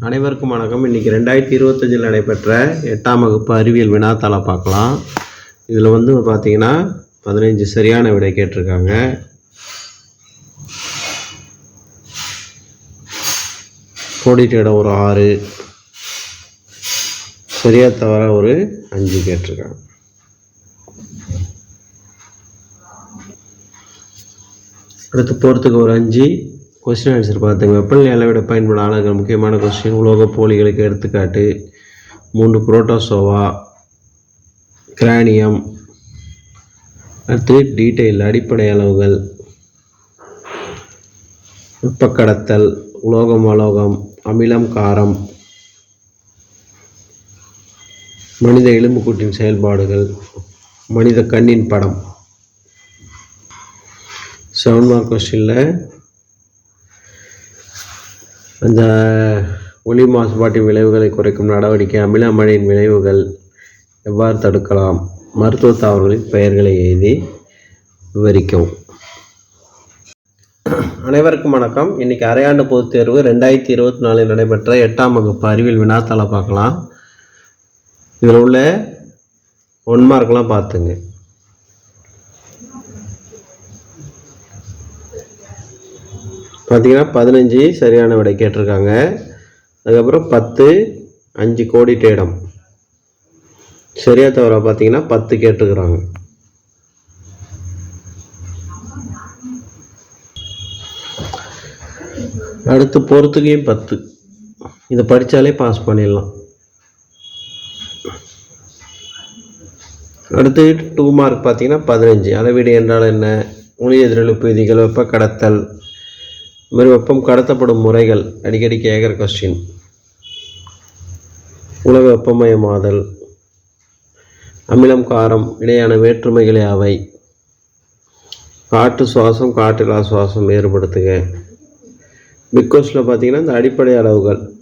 அனைவருக்கும் வணக்கம். இன்றைக்கி ரெண்டாயிரத்தி இருபத்தஞ்சில் நடைபெற்ற எட்டாம் வகுப்பு அறிவியல் வினாத்தாளை பார்க்கலாம். இதில் வந்து பார்த்தீங்கன்னா பதினைஞ்சு சரியான விடை கேட்டிருக்காங்க. கோடிட்ட இடம் ஒரு ஆறு. சரியா தவிர ஒரு அஞ்சு கேட்டிருக்காங்க. அடுத்து போகிறதுக்கு ஒரு அஞ்சு. கொஸ்டின் ஆன்சர் பார்த்துங்க. வெப்பநிலை அளவிட பயன்பட ஆளுகள் முக்கியமான கொஸ்டின் உலோக போலிகளுக்கு எடுத்துக்காட்டு மூன்று புரோட்டோசோவா கிரானியம் அடுத்து டீட்டெயில் அடிப்படை அளவுகள் வெப்பக்கடத்தல் உலோகம் அலோகம் அமிலம் காரம் மனித எலும்புக்கூட்டின் செயல்பாடுகள் மனித கண்ணின் படம். செவன் மார்க் கொஸ்டினில் அந்த ஒளி மாசுபாட்டின் விளைவுகளை குறைக்கும் நடவடிக்கை அமில மழையின் விளைவுகள் எவ்வாறு தடுக்கலாம்? மருத்துவ தாவரங்களின் பெயர்களை எழுதி விவரிக்கவும். அனைவருக்கும் வணக்கம். இன்றைக்கி அரையாண்டு பொதுத் தேர்வு ரெண்டாயிரத்தி இருபத்தி நாலில் நடைபெற்ற எட்டாம் வகுப்பு அறிவியல் வினாத்தாளை பார்க்கலாம். இதில் உள்ள ஒன் மார்க்லாம் பார்த்துங்க. பார்த்தீங்கன்னா பதினஞ்சு சரியான விடை கேட்டிருக்காங்க. அதுக்கப்புறம் பத்து அஞ்சு கோடி இடம் சரியா தவிர பார்த்தீங்கன்னா பத்து கேட்டுக்கிறாங்க அடுத்து பொறுத்துக்கையும் பத்து. இதை படித்தாலே பாஸ் பண்ணிடலாம். அடுத்து டூ மார்க் பார்த்தீங்கன்னா பதினஞ்சு. அளவீடு என்றால் என்ன? ஒளி எதிரொலிப்பு விதிகள் வெப்ப கடத்தல் மாதிரி வெப்பம் கடத்தப்படும் முறைகள். அடிக்கடி கேட்குற கொஸ்டின் உலக வெப்பமயமாதல். அமிலம் காரம் இடையான வேற்றுமைகளே அவை. காற்று சுவாசம் காற்றிலா சுவாசம் வேறுபடுத்துக. பிக்கோஸில் பார்த்தீங்கன்னா இந்த அடிப்படை அளவுகள்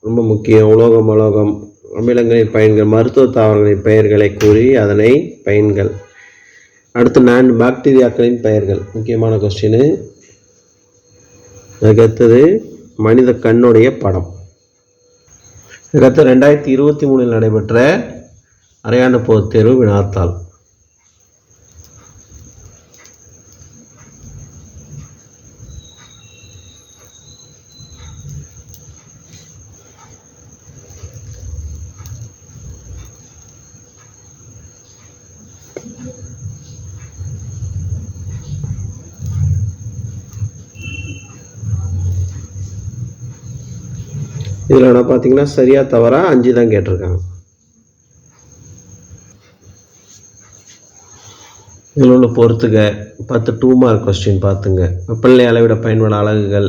ரொம்ப முக்கியம். உலோகம் அலோகம் அமிலங்களின் பயன்கள் மருத்துவ தாவரங்களின் பெயர்களை கூறி அதனை பயன்கள். அடுத்து நான் பாக்டீரியாக்களின் பெயர்கள். முக்கியமான கொஸ்டின் அதுக்கடுத்தது மனித கண்ணுடைய படம். இதுக்கடுத்து ரெண்டாயிரத்தி இருபத்தி மூணில் நடைபெற்ற அரையாண்டு பொதுத் தேர்வு வினாத்தாள். இதில் என்ன பார்த்தீங்கன்னா சரியா தவறா அஞ்சு தான் கேட்டிருக்காங்க. இதில் உள்ள பொறுத்துக பத்து டூ மார்க் கொஸ்டின் பார்த்துங்க வெப்பநிலை அளவிட பயன்பட அலகுகள்.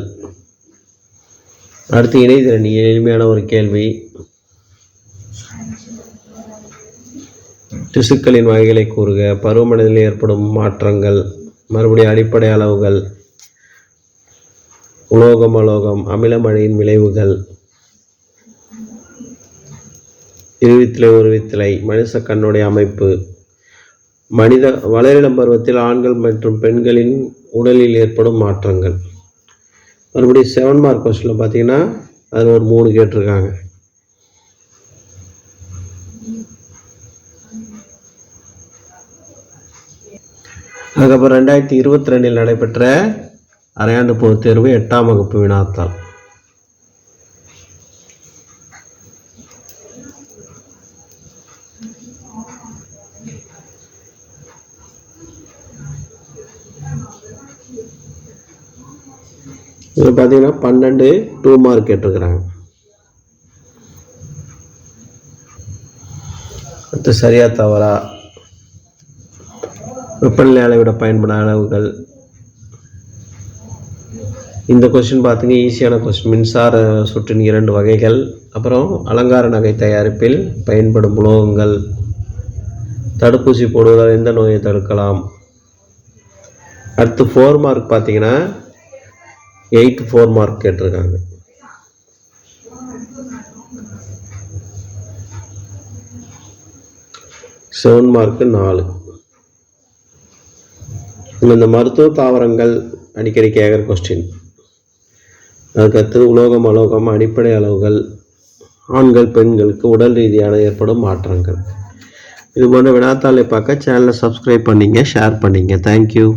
அடுத்து இணைதிறன். எளிமையான ஒரு கேள்வி. திசுக்களின் வகைகளை கூறுக. பருவமனதில் ஏற்படும் மாற்றங்கள். மறுபடியும் அடிப்படை அளவுகள். உலோகம் அலோகம் அமிலமழையின் விளைவுகள். இருவித்திலை உருவித்திலை மனுஷ கண்ணுடைய அமைப்பு. மனித வளரிளம் பருவத்தில் ஆண்கள் மற்றும் பெண்களின் உடலில் ஏற்படும் மாற்றங்கள். மறுபடியும் செவன் மார்க் கொஸ்டினில் பார்த்தீங்கன்னா அதில் ஒரு மூணு கேட்டிருக்காங்க. அதுக்கப்புறம் ரெண்டாயிரத்தி இருபத்தி ரெண்டில் நடைபெற்ற அரையாண்டு பொதுத் தேர்வு எட்டாம் வகுப்பு வினாத்தாள். இதில் பார்த்தீங்கன்னா பன்னெண்டு டூ மார்க் கேட்டிருக்கிறாங்க. அடுத்து சரியா தவறா. வெப்பநிலை அளவிட பயன்பட அளவுகள். இந்த கொஸ்டின் பார்த்தீங்கன்னா ஈஸியான கொஸ்டின் மின்சார சுற்றின் இரண்டு வகைகள். அப்புறம் அலங்கார நகை தயாரிப்பில் பயன்படும் உலோகங்கள். தடுப்பூசி போடுவதால் எந்த நோயை தடுக்கலாம்? அடுத்து ஃபோர் மார்க் பார்த்தீங்கன்னா எயிட் ஃபோர் மார்க் கேட்டிருக்காங்க. செவன் மார்க்கு நாலு. இந்த மருத்துவ தாவரங்கள் அடிக்கடி கேட்குற கொஸ்டின் அதுக்கடுத்து உலோகம் அலோகம் அடிப்படை அளவுகள் ஆண்கள் பெண்களுக்கு உடல் ரீதியான ஏற்படும் மாற்றங்கள். இது போன்ற வினாத்தாளை பார்க்க சேனலை சப்ஸ்கிரைப் பண்ணிங்க ஷேர் பண்ணிங்க. தேங்க்யூ